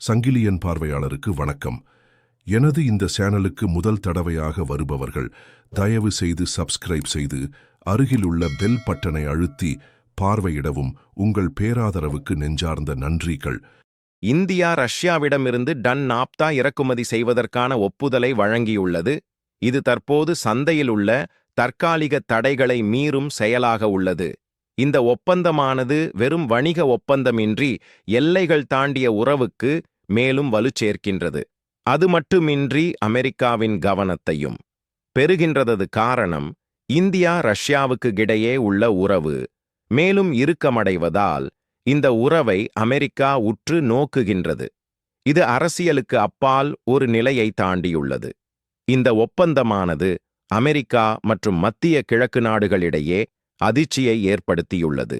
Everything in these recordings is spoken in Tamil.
சங்கிலியன் பார்வையாளருக்கு வணக்கம். எனது இந்த சேனலுக்கு முதல் தடவையாக வருபவர்கள் தயவு செய்து சப்ஸ்கிரைப் செய்து அருகிலுள்ள பெல் பட்டனை அழுத்தி பார்வையிடவும் உங்கள் பேராதரவுக்கு நெஞ்சார்ந்த நன்றிகள். இந்தியா ரஷ்யாவிடமிருந்து டன் நாப்தா இறக்குமதி செய்வதற்கான ஒப்புதலை வழங்கியுள்ளது. இது தற்போது சந்தையில் உள்ள தற்காலிக தடைகளை மீறும் செயலாக உள்ளது. இந்த ஒப்பந்தமானது வெறும் வணிக ஒப்பந்தமின்றி எல்லைகள் தாண்டிய உறவுக்கு மேலும் வலுச்சேர்க்கின்றது. அது மட்டுமின்றி அமெரிக்காவின் கவனத்தையும் பெறுகின்றதது காரணம் இந்தியா ரஷ்யாவுக்கு இடையே உள்ள உறவு. மேலும் இறுக்கமடைவதால் இந்த உறவை அமெரிக்கா உற்று நோக்குகின்றது. இது அரசியலுக்கு அப்பால் ஒரு நிலையை தாண்டியுள்ளது. இந்த ஒப்பந்தமானது அமெரிக்கா மற்றும் மத்திய கிழக்கு நாடுகளிடையே அதிர்ச்சியை ஏற்படுத்தியுள்ளது.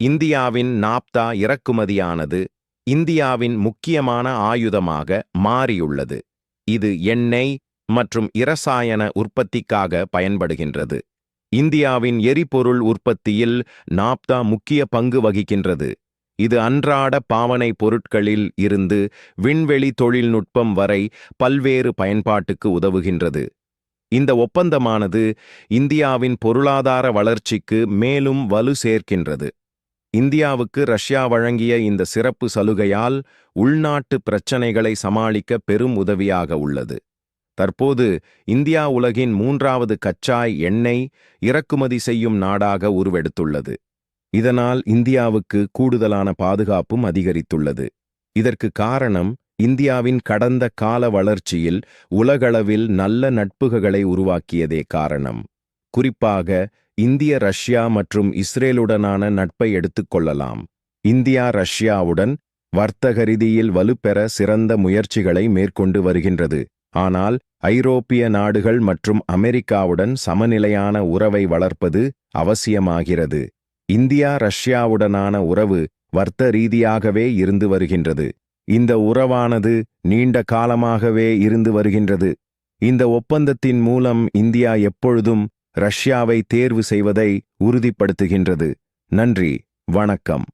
இந்தியாவின் நாப்தா இறக்குமதியானது இந்தியாவின் முக்கியமான ஆயுதமாக மாறியுள்ளது. இது எண்ணெய் மற்றும் இரசாயன உற்பத்திக்காக பயன்படுகின்றது. இந்தியாவின் எரிபொருள் உற்பத்தியில் நாப்தா முக்கிய பங்கு வகிக்கின்றது. இது அன்றாட பாவனை பொருட்களில் இருந்து விண்வெளி தொழில்நுட்பம் வரை பல்வேறு பயன்பாட்டுக்கு உதவுகின்றது. இந்த ஒப்பந்தமானது இந்தியாவின் பொருளாதார வளர்ச்சிக்கு மேலும் வலு சேர்க்கின்றது. இந்தியாவுக்கு ரஷ்யா வழங்கிய இந்த சிறப்பு சலுகையால் உள்நாட்டு பிரச்சினைகளை சமாளிக்க பெரும் உதவியாக உள்ளது. தற்போது இந்தியா உலகின் மூன்றாவது கச்சாய் எண்ணெய் இறக்குமதி செய்யும் நாடாக உருவெடுத்துள்ளது. இதனால் இந்தியாவுக்கு கூடுதலான பாதுகாப்பும் அதிகரித்துள்ளது. இதற்கு காரணம் இந்தியாவின் கடந்த கால வளர்ச்சியில் உலகளவில் நல்ல நட்புகளை உருவாக்கியதே காரணம். குறிப்பாக இந்திய ரஷ்யா மற்றும் இஸ்ரேலுடனான நட்பை எடுத்துக்கொள்ளலாம் இந்தியா ரஷ்யாவுடன் வர்த்தக ரீதியில் வலுப்பெற சிறந்த முயற்சிகளை மேற்கொண்டு வருகின்றது. ஆனால் ஐரோப்பிய நாடுகள் மற்றும் அமெரிக்காவுடன் சமநிலையான உறவை வளர்ப்பது அவசியமாகிறது. இந்தியா ரஷ்யாவுடனான உறவு வர்த்த ரீதியாகவே இருந்து வருகின்றது. இந்த உறவானது நீண்ட காலமாகவே இருந்து வருகின்றது. இந்த ஒப்பந்தத்தின் மூலம் இந்தியா எப்பொழுதும் ரஷ்யாவை தேர்வு செய்வதை உறுதிப்படுத்துகின்றது. நன்றி வணக்கம்.